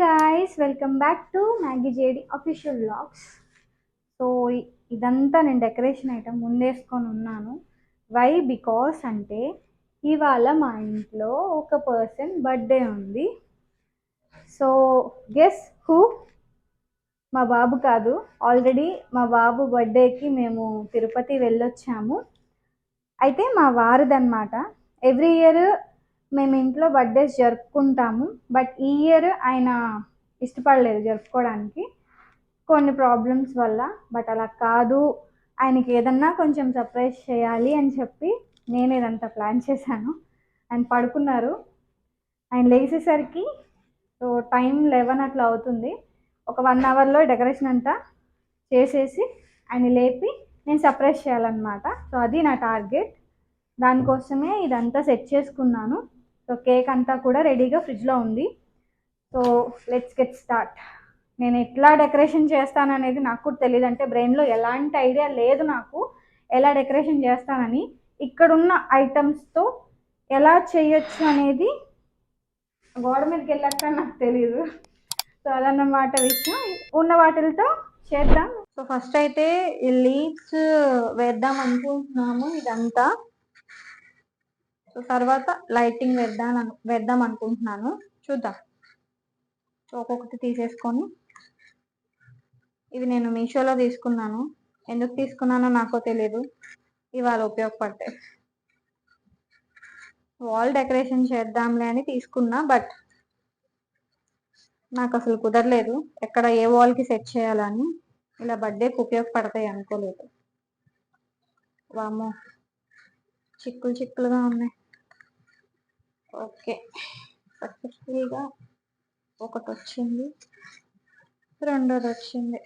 Guys welcome back to Maggi JD official blogs so ఇదంతా నేను decoration item ముందేసుకొని ఉన్నాను. Why because అంటే ఇవాళ మా ఇంట్లో ఒక పర్సన్ బర్త్డే ఉంది. సో గెస్ హూ మా బాబు కాదు. ఆల్రెడీ మా బాబు బర్త్డేకి మేము తిరుపతి వెళ్ళొచ్చాము. అయితే మా వారిదన్నమాట. ఎవ్రీ ఇయర్ మేము ఇంట్లో బర్త్డేస్ జరుపుకుంటాము బట్ ఈ ఇయర్ ఆయన ఇష్టపడలేదు జరుపుకోవడానికి కొన్ని ప్రాబ్లమ్స్ వల్ల బట్ అలా కాదు. ఆయనకి ఏదన్నా కొంచెం సర్ప్రైజ్ చేయాలి అని చెప్పి నేను ఇదంతా ప్లాన్ చేశాను. ఆయన పడుకున్నారు. ఆయన లేచేసరికి సో టైం లెవెన్ అట్లా అవుతుంది. ఒక వన్ అవర్లో డెకరేషన్ అంతా చేసేసి ఆయన లేపి నేను సర్ప్రైజ్ చేయాలన్నమాట. సో అది నా టార్గెట్ దానికోసమే ఇదంతా సెట్ చేసుకున్నాను. సో కేక్ అంతా కూడా రెడీగా ఫ్రిడ్జ్లో ఉంది. So let's get start. నేను ఎట్లా డెకరేషన్ చేస్తాను అనేది నాకు కూడా తెలియదు అంటే బ్రెయిన్లో ఎలాంటి ఐడియా లేదు నాకు ఎలా డెకరేషన్ చేస్తానని. ఇక్కడున్న ఐటమ్స్తో ఎలా చేయొచ్చు అనేది గోడ మీదకి వెళ్ళాక నాకు తెలియదు సో అదన్నమాట విషయం. ఉన్న వాటిలతో చేద్దాం. సో ఫస్ట్ అయితే ఈ లీవ్స్ వేద్దాం అనుకుంటున్నాము ఇదంతా. తర్వాత లైటింగ్ వేద్దాం వేద్దాం అనుకుంటున్నాను. చూద్దాం. సో ఒక్కొక్కటి తీసేసుకొని. ఇది నేను మీషోలో తీసుకున్నాను. ఎందుకు తీసుకున్నానో నాకో తెలియదు ఇవాళ ఉపయోగపడతాయి వాల్ డెకరేషన్ చేద్దాంలే అని తీసుకున్నా బట్ నాకు అసలు కుదరలేదు. ఎక్కడ ఏ వాల్కి సెట్ చేయాలని. ఇలా బర్త్డేకి ఉపయోగపడతాయి అనుకోలేదు. వామో చిక్కులు చిక్కులుగా ఉన్నాయి. ఓకే. సక్సెస్ఫుల్గా ఒకటి వచ్చింది రెండోది వచ్చింది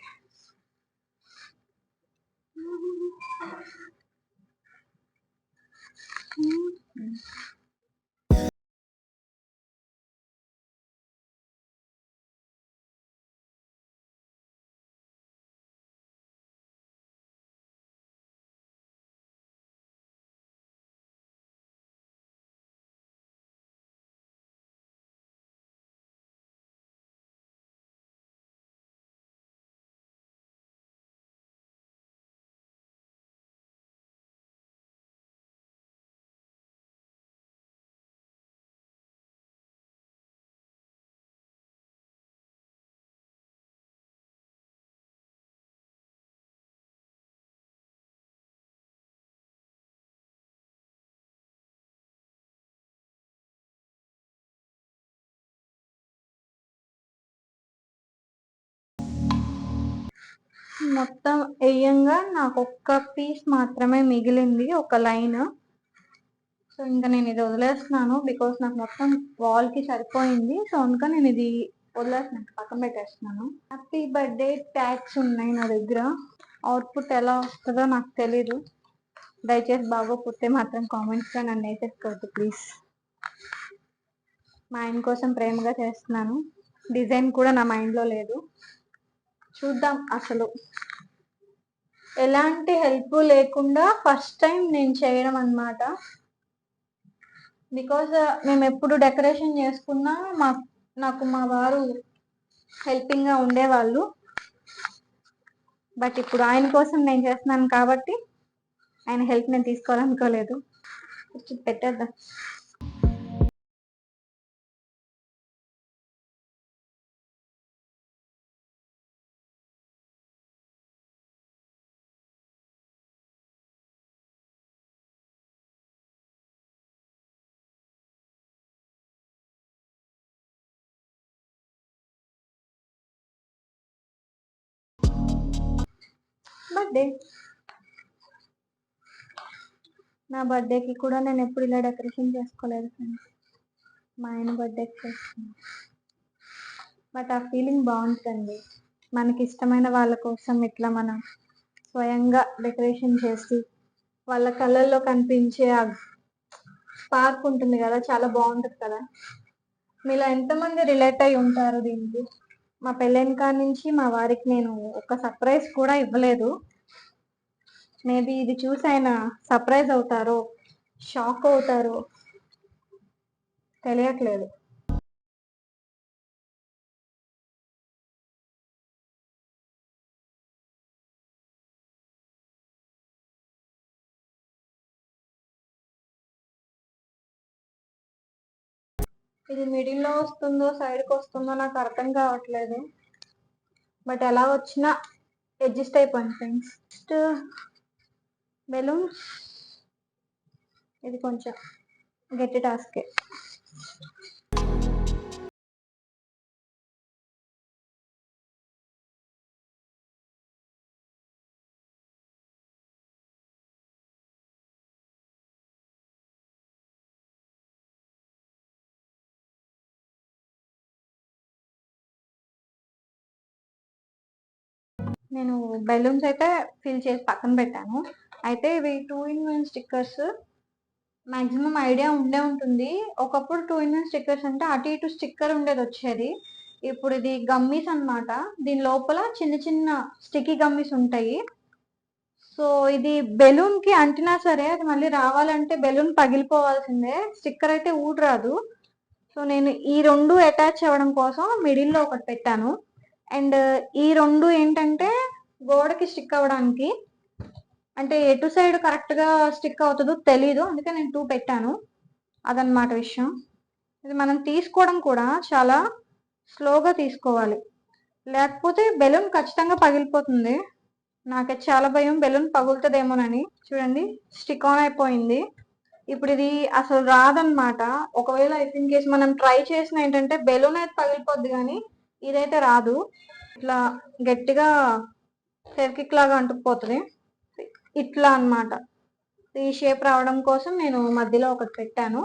మొత్తం వేయంగా నాకు ఒక్క పీస్ మాత్రమే మిగిలింది ఒక లైన్ సో ఇంకా నేను ఇది వదిలేస్తున్నాను బికాస్ నాకు మొత్తం వాల్కి సరిపోయింది. సో అందుక నేను ఇది వదిలేస్తున్నాను పక్కన పెట్టేస్తున్నాను. హ్యాపీ బర్త్డే ట్యాగ్స్ ఉన్నాయి నా దగ్గర. అవుట్పుట్ ఎలా వస్తుందో నాకు తెలీదు. దయచేసి బాగోపోతే మాత్రం కామెంట్స్ నన్ను వేసేసుకోవద్దు ప్లీజ్ మా ఆయన కోసం ప్రేమగా చేస్తున్నాను. డిజైన్ కూడా నా మైండ్లో లేదు. చూద్దాం అసలు. ఎలాంటి హెల్ప్ లేకుండా ఫస్ట్ టైం నేను చేయడం అన్నమాట. బికాజ్ uh, మేము ఎప్పుడు డెకరేషన్ చేసుకున్నా మా నాకు మా వారు హెల్పింగ్గా ఉండేవాళ్ళు. బట్ ఇప్పుడు ఆయన కోసం నేను చేస్తున్నాను కాబట్టి ఆయన హెల్ప్ నేను తీసుకోవాలనుకోలేదు. పెట్టేద్దాం బర్త్డే నా బర్త్డేకి కూడా నేను ఎప్పుడు ఇలా డెకరేషన్ చేసుకోలేదు ఫ్రెండ్స్ మా ఆయన బర్త్డేకి చేసుకున్నాను బట్ ఆ ఫీలింగ్ బాగుంటుంది. మనకి ఇష్టమైన వాళ్ళ కోసం ఇట్లా మనం స్వయంగా డెకరేషన్ చేసి వాళ్ళ కళ్ళల్లో కనిపించే ఆ స్పార్క్ ఉంటుంది కదా చాలా బాగుంటుంది కదా. మీలో ఎంతమంది రిలేట్ అయి ఉంటారు దీనికి? మా పెళ్ళైన కాడ నుంచి మా వారికి నేను ఒక సర్ప్రైజ్ కూడా ఇవ్వలేదు. మేబీ ఇది చూసి ఆయన సర్ప్రైజ్ అవుతారో షాక్ అవుతారో తెలియట్లేదు. ఇది మిడిల్లో వస్తుందో సైడ్కి వస్తుందో నాకు అర్థం కావట్లేదు. బట్ ఎలా వచ్చినా అడ్జస్ట్ అయిపోయింది ఫ్రెండ్స్. బెలూన్స్ ఇది కొంచెం గట్టి టాస్కే. నేను బెలూన్స్ అయితే ఫిల్ చేసి పక్కన పెట్టాను. అయితే ఇవి two in one stickers. Maximum idea ఉండే ఉంటుంది. ఒకప్పుడు టూ ఇన్ వన్ స్టిక్కర్స్ అంటే అటు ఇటు స్టిక్కర్ ఉండేది వచ్చేది. ఇప్పుడు ఇది గమ్మీస్ అన్నమాట. దీని లోపల చిన్న చిన్న స్టిక్కీ గమ్మీస్ ఉంటాయి. సో ఇది బెలూన్కి అంటినా సరే అది మళ్ళీ రావాలంటే బెలూన్ పగిలిపోవాల్సిందే. స్టిక్కర్ అయితే ఊడరాదు. సో నేను ఈ రెండు అటాచ్ అవ్వడం కోసం మిడిల్లో ఒకటి పెట్టాను. అండ్ ఈ రెండు ఏంటంటే గోడకి స్టిక్ అవ్వడానికి. అంటే ఎటు సైడ్ కరెక్ట్గా స్టిక్ అవుతుందో తెలీదు. అందుకే నేను టూ పెట్టాను. అదనమాట విషయం. ఇది మనం తీసుకోవడం కూడా చాలా స్లోగా తీసుకోవాలి. లేకపోతే బెలూన్ ఖచ్చితంగా పగిలిపోతుంది. నాకైతే చాలా భయం. బెలూన్ పగులుతుందేమోనని. చూడండి స్టిక్ ఆన్ అయిపోయింది. ఇప్పుడు ఇది అసలు రాదన్నమాట. ఒకవేళ ఇన్ కేస్ మనం ట్రై చేసిన ఏంటంటే బెలూన్ అయితే పగిలిపోద్ది కానీ ఇదైతే రాదు. ఇట్లా గట్టిగా ఫెవికిక్ లాగా అంటుకుపోతుంది. ఇట్లా అన్నమాట. ఈ షేప్ రావడం కోసం నేను మధ్యలో ఒకటి పెట్టాను.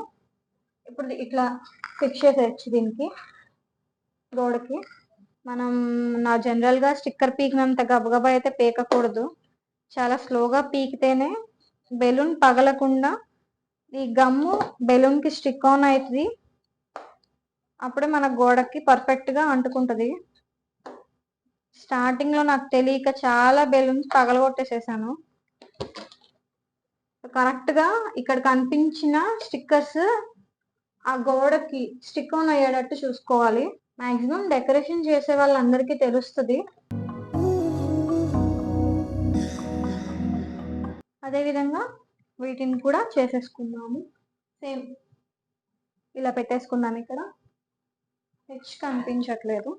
ఇప్పుడు ఇట్లా ఫిక్స్ చేసేయచ్చు దీనికి గోడకి. మనం నా జనరల్గా స్టిక్కర్ పీకినంత గబగబా అయితే పీకకూడదు. చాలా స్లోగా పీకితేనే బెలూన్ పగలకుండా ఈ గమ్ము బెలూన్కి స్టిక్ ఆన్ అవుతుంది అప్పుడే మన గోడకి పర్ఫెక్ట్గా అంటుకుంటుంది. స్టార్టింగ్లో నాకు తెలియక చాలా బెలూన్స్ పగలగొట్టేసేసాను. కరెక్ట్గా ఇక్కడ కనిపించిన స్టిక్కర్స్ ఆ గోడకి స్టిక్ ఆన్ అయ్యేటట్టు చూసుకోవాలి. మాక్సిమం డెకరేషన్ చేసే వాళ్ళందరికీ తెలుస్తుంది. అదేవిధంగా వీటిని కూడా చేసేసుకున్నాము సేమ్ ఇలా పెట్టేసుకున్నాను ఇక్కడ. హెచ్ కనిపించట్లేదు.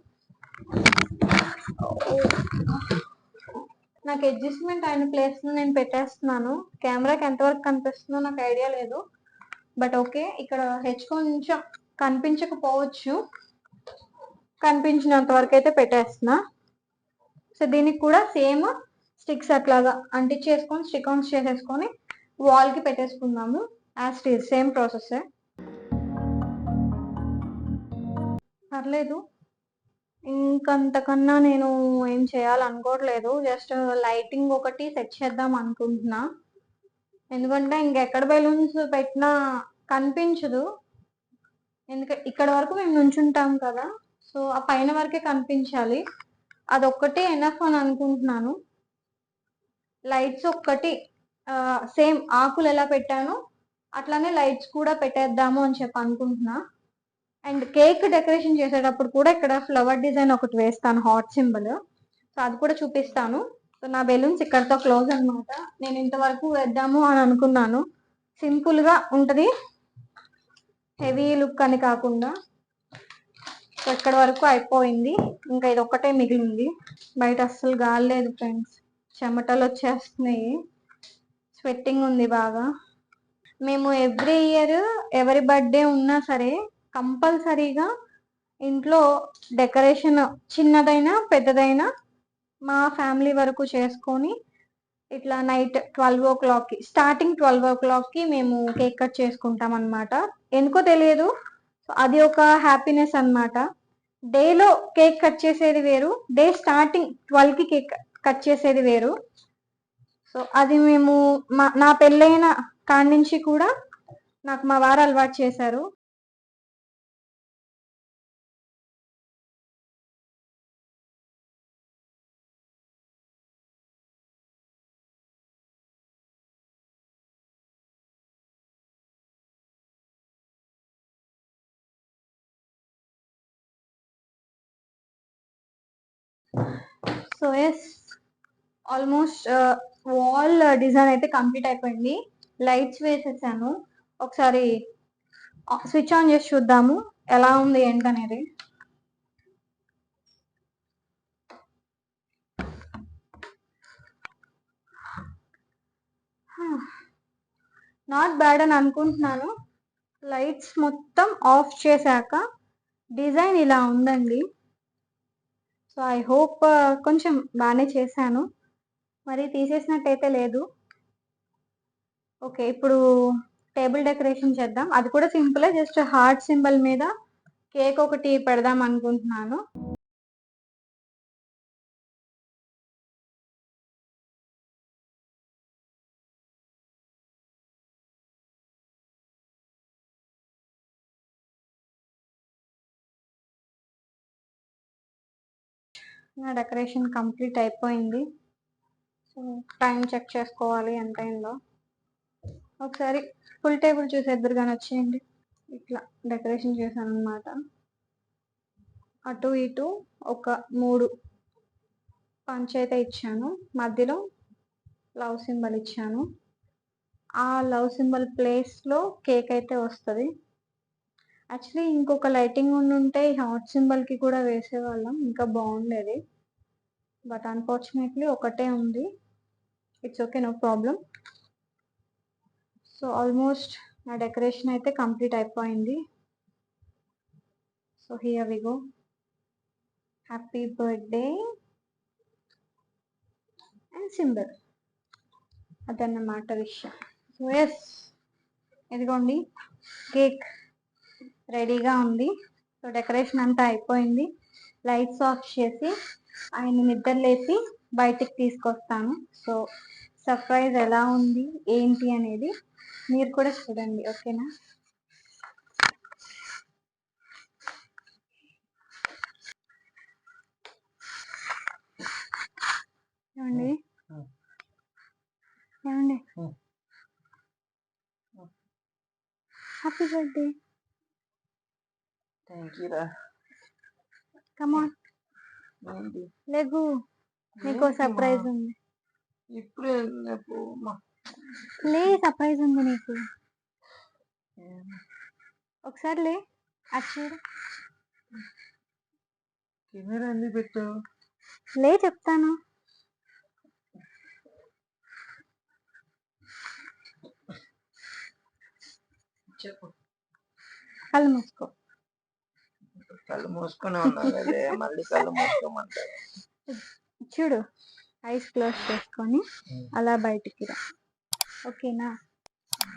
నాకు అడ్జస్ట్మెంట్ అయిన ప్లేస్ నేను పెట్టేస్తున్నాను. కెమెరాకి ఎంతవరకు కనిపిస్తుందో నాకు ఐడియా లేదు. బట్ ఓకే ఇక్కడ హెచ్ కొంచెం కనిపించకపోవచ్చు. కనిపించినంత వరకు అయితే పెట్టేస్తున్నా. సో దీనికి కూడా సేమ్ స్టిక్స్ అట్లాగా అంటించేసుకొని స్టిక్ ఆన్స్ చేసేసుకొని వాల్కి పెట్టేసుకుందాము. యాజ్ ఇట్ సేమ్ ప్రాసెస్ పర్లేదు. ఇంకంతకన్నా నేను ఏం చేయాలనుకోవట్లేదు. జస్ట్ లైటింగ్ ఒకటి సెట్ చేద్దాం అనుకుంటున్నా. ఎందుకంటే ఇంకెక్కడ బెలూన్స్ పెట్టినా కనిపించదు. ఎందుకంటే ఇక్కడ వరకు మేము నుంచుంటాం కదా. సో ఆ పైన వరకే కనిపించాలి. అదొక్కటే ఎనఫ్ అని అనుకుంటున్నాను. లైట్స్ ఒక్కటి సేమ్ ఆకులు ఎలా పెట్టానో అట్లానే లైట్స్ కూడా పెట్టేద్దాము అని చెప్పి అనుకుంటున్నా. అండ్ కేక్ డెకరేషన్ చేసేటప్పుడు కూడా ఇక్కడ ఫ్లవర్ డిజైన్ ఒకటి వేస్తాను హాట్ సింబల్. సో అది కూడా చూపిస్తాను. సో నా బెలూన్స్ ఇక్కడతో క్లోజ్ అనమాట నేను ఇంతవరకు వేద్దాము అని అనుకున్నాను. సింపుల్గా ఉంటుంది. హెవీ లుక్ అని కాకుండా. సో ఇక్కడ వరకు అయిపోయింది. ఇంకా ఇది ఒక్కటే మిగిలింది. బయట అస్సలు గాలి లేదు ఫ్రెండ్స్. చెమటలు వచ్చేస్తున్నాయి. స్వెట్టింగ్ ఉంది బాగా. మేము ఎవ్రీ ఇయర్ ఎవరి బర్త్డే ఉన్నా సరే కంపల్సరీగా ఇంట్లో డెకరేషన్ చిన్నదైనా పెద్దదైనా మా ఫ్యామిలీ వరకు చేసుకొని ఇట్లా నైట్ ట్వెల్వ్ ఓ క్లాక్కి స్టార్టింగ్ ట్వెల్వ్ ఓ క్లాక్కి మేము కేక్ కట్ చేసుకుంటాం అనమాట ఎందుకో తెలియదు. సో అది ఒక హ్యాపీనెస్ అన్నమాట. డేలో కేక్ కట్ చేసేది వేరు. డే స్టార్టింగ్ ట్వెల్వ్కి కేక్ కట్ చేసేది వేరు. సో అది మేము మా నా పెళ్ళైన కాడి నుంచి కూడా నాకు మా వారు అలవాటు చేశారు. So yes almost wall design అయితే కంప్లీట్ అయిపోయింది. లైట్స్ వేసేసాను. ఒకసారి స్విచ్ ఆన్ చేసి చూద్దాము. ఎలా ఉంది ఏంటనేది. నాట్ బ్యాడ్ అని అనుకుంటున్నాను. లైట్స్ మొత్తం ఆఫ్ చేశాక డిజైన్ ఇలా ఉందండి. సో ఐ హోప్ కొంచెం బాగానే చేశాను. మరి తీసేసినట్టయితే లేదు. ఓకే ఇప్పుడు టేబుల్ డెకరేషన్ చేద్దాం. అది కూడా సింపులే జస్ట్ హార్ట్ సింబల్ మీద కేక్ ఒకటి పెడదాం అనుకుంటున్నాను. నా డెకరేషన్ కంప్లీట్ అయిపోయింది. సో టైం చెక్ చేసుకోవాలి ఎంత అయిందో. ఒకసారి ఫుల్ టేబుల్ చూసి ఎదురుగానే వచ్చేయండి. ఇట్లా డెకరేషన్ చేశాను అనమాట అటు ఇటు ఒక మూడు పంచ్ అయితే ఇచ్చాను. మధ్యలో లవ్ సింబల్ ఇచ్చాను. ఆ లవ్ సింబల్ ప్లేస్లో కేక్ అయితే వస్తుంది. యాక్చువల్లీ ఇంకొక లైటింగ్ ఉండి ఉంటే ఈ హార్ట్ సింబల్కి కూడా వేసేవాళ్ళం. ఇంకా బాగుండేది. బట్ అన్ఫార్చునేట్లీ ఒకటే ఉంది. It's okay no problem so almost నా డెకరేషన్ అయితే కంప్లీట్ అయిపోయింది. So here we go happy birthday and symbol అదన్నమాట విషయం. సో ఎస్ ఇదిగోండి కేక్ రెడీగా ఉంది. సో డెకరేషన్ అంతా అయిపోయింది. లైట్స్ ఆఫ్ చేసి ఆయన నిద్ర లేపి బయటికి తీసుకొస్తాను. సో సర్ప్రైజ్ ఎలా ఉంది? ఏంటి అనేది మీరు కూడా చూడండి ఓకేనా? ఏమండి? ఏమండి? హ్యాపీ బర్త్డే థ్యాంక్ యూ రా కమాన్ లేగు నీకు సర్ప్రైజ్ ఉంది. ఇప్పుడే లే సర్ప్రైజ్ ఉంది నీకు. ఒకసారి లే చూడు. కెమెరా ఎందుకు పెట్టావు లే చెప్తాను. చెప్పు. కళ్ళు మూసుకో. కళ్ళు మూసుకొని ఉన్నావు కదే మళ్ళీ కళ్ళు మూసుకోమంటారు. చూడు ఐస్ క్లోజ్ చేసుకొని అలా బయటికి రా. ఓకేనా?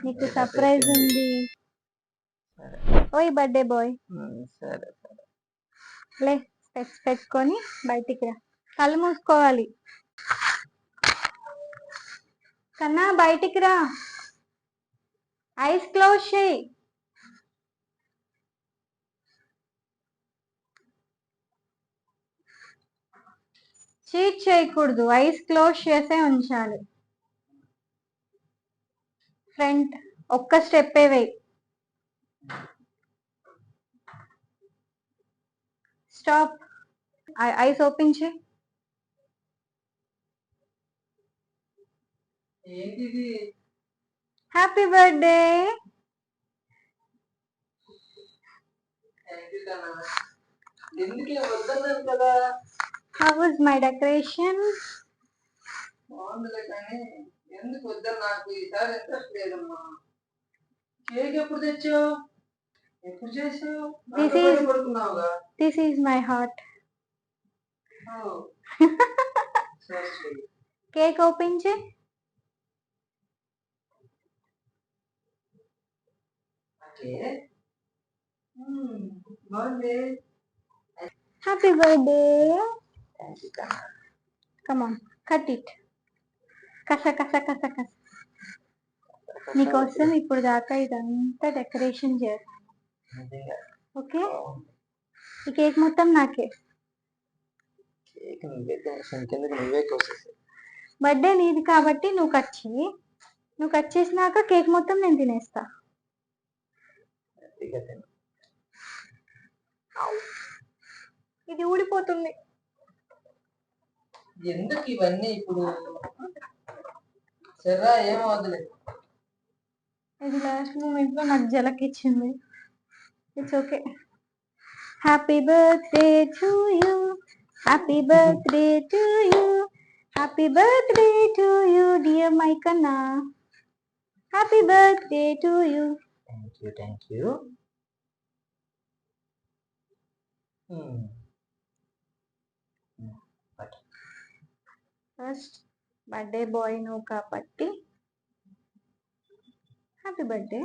నీకు సర్ప్రైజ్ ఉంది. ఓయ్ బర్త్డే బాయ్. సరే సరే. లే స్పెక్స్ పెట్టుకొని బయటికి రా. కళ్ళు మూసుకోవాలి. కన్నా బయటికి రా. ఐస్ క్లోజ్ చేయి. చీట్ చేయకూడదు. ఐస్ క్లోజ్ చేసే ఉంచాలి. ఫ్రంట్ ఒక్క స్టెప్పే వేయి. స్టాప్. ఐస్ ఓపెన్ చేయి. ఏంటిది? Happy birthday. ఎందుకే వద్దన్నాను కదా. హౌ వాజ్ మై డెకరేషన్ బాగుందిలే కానీ ఎందుకు వద్దని నాకు ఈసారి ఇంట్రెస్ట్ లేదమ్మా. కేక్ ఎప్పుడు తెచ్చావు? ఎప్పుడు చేసావు? This is- పడుకున్నావుగా? This is my heart Oh. Cake open. Hmm, బాగుంది. హ్యాపీ బర్త్డే కన్నా కమాన్ కట్ ఇట్ కస కస కస కస నీకోసం ఇప్పుడు దాకా ఇదంతా డెకరేషన్ నిజంగా ఓకే. ఈ కేక్ మొత్తం నాకే. బర్త్డే నీది కాబట్టి నువ్వు కట్ చేయి నువ్వు కట్ చేసినాక కేక్ మొత్తం నేను తినేస్తా. ఇది ఊడిపోతుంది. ఎందుకు ఇవన్నీ ఇప్పుడు? సరే ఏం వదిలే ఇది లాస్ట్ మూమెంట్లో నాకు జలకిచ్చింది. It's okay happy birthday to you happy birthday to you happy birthday to you dear my కన్నా happy birthday to you thank you thank you first birthday boy నువ్వు కాబట్టి హ్యాపీ బర్త్డే.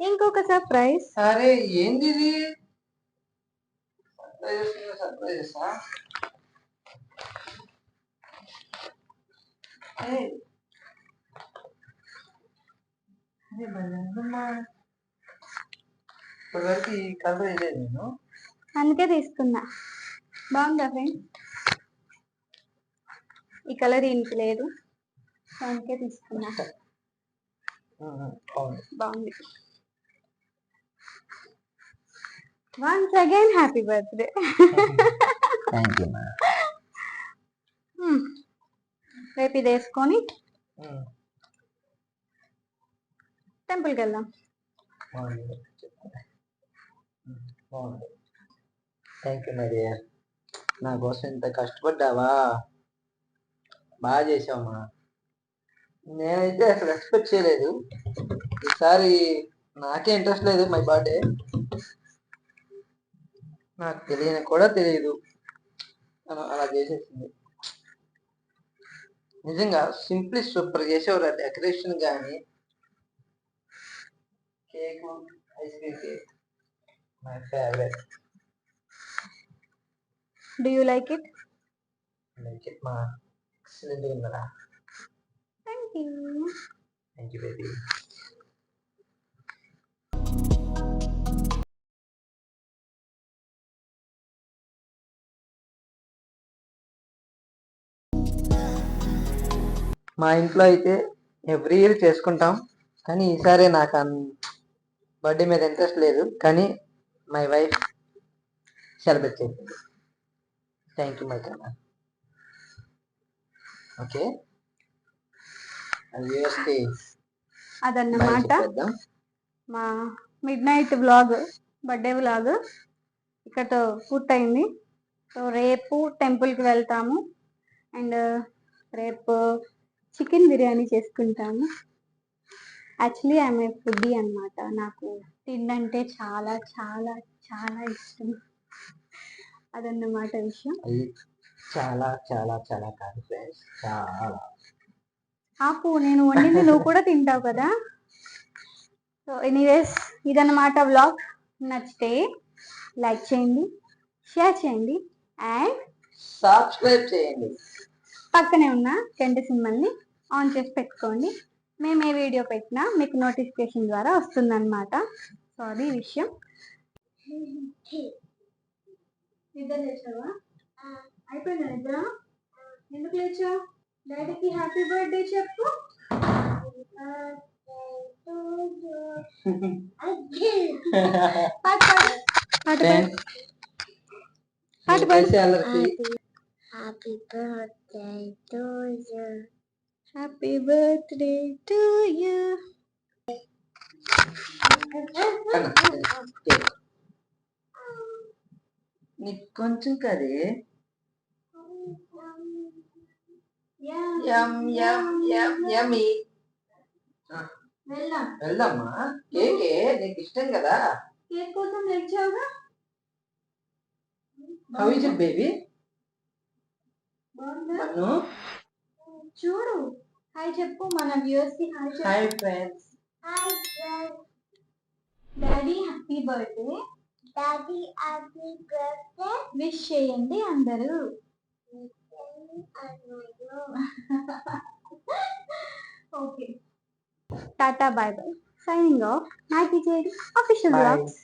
ఇంకొక సర్ప్రైజ్ అరే ఏంది భలేదమ్మా ఇప్పటివరకు ఈ కలర్ వేయలేదు నేను. అందుకే తీసుకున్నా. బాగుందా ఫ్రెండ్? ఈ కలర్ ఈయనకి లేదు. అందుకే తీసుకున్నా. బాగుంది. Once again happy birthday thank you మా Hmm. రేపు ఇది వేసుకొని టెంపుల్కి వెళ్దాం థ్యాంక్ యూ మరి నా కోసం ఇంత కష్టపడ్డావా? బాగా చేసావమ్మా నేనైతే అసలు ఎక్స్పెక్ట్ చేయలేదు. ఈసారి నాకే ఇంట్రెస్ట్ లేదు మై బర్త్డే నాకు తెలియని కూడా తెలియదు. తను అలా చేసేసింది. నిజంగా సింప్లీ సూపర్ చేసేవారు డెకరేషన్ కానీ cake ice cream cake. My favourite. Do you like it like it మా excellent ఉందరా. Thank you thank you baby మా ఇంట్లో అయితే ఎవ్రీ ఇయర్ చేసుకుంటాం. కానీ ఈసారి నాకు బర్త్డే మీద ఇంట్రెస్ట్ లేదు. కానీ మై వైఫ్ సెలబ్రేట్ చేసింది. థ్యాంక్ యూ మై కన్నా ఓకే యూఎస్కి అదన్నమాట. మా mid night vlog birthday vlog ఇక్కడతో పూర్తయింది. సో రేపు టెంపుల్కి వెళ్తాము. అండ్ రేపు చికెన్ బిర్యానీ చేసుకుంటాము. యాక్చువల్లీ ఆమె ఫుడ్డీ అన్నమాట. నాకు తిండంటే చాలా చాలా చాలా ఇష్టం. అదన్నమాట విషయం. చాలా చాలా చాలా కాదు ఫ్రెండ్స్. చాలా. ఆపు నేను వండింది నువ్వు కూడా తింటావు కదా. సో ఎనీవేస్ ఇదన్నమాట వ్లాగ్ నచ్చితే లైక్ చేయండి షేర్ చేయండి అండ్ సబ్స్క్రైబ్ చేయండి పక్కనే ఉన్న గంట సింబల్ని ఆన్ చేసి పెట్టుకోండి. మేము ఏ వీడియో పెట్టినా మీకు నోటిఫికేషన్ ద్వారా వస్తుందన్నమాట. సో అది విషయం. నిద్ర లేచావా? అయిపోయిందా నిద్ర? ఎందుకు లేచావు? డాడీకి హ్యాపీ బర్త్డే చెప్పు. పాట. పాట. పాట happy birthday to you happy birthday to you నీకు కొంచెం కదే వెళ్దామ్మా యమి కేకే నీకు ఇష్టం కదా? కేక్ కోసం తెచ్చావుగా? How is it baby Mannu చూడు. హాయ్ చెప్పు. మన వ్యూవర్స్కి హాయ్ చెప్పు. Hi friends hi daddy happy birthday daddy happy birthday wish చేయండి అందరూ. Okay tata bye bye signing off my Vijay official Bye. Blogs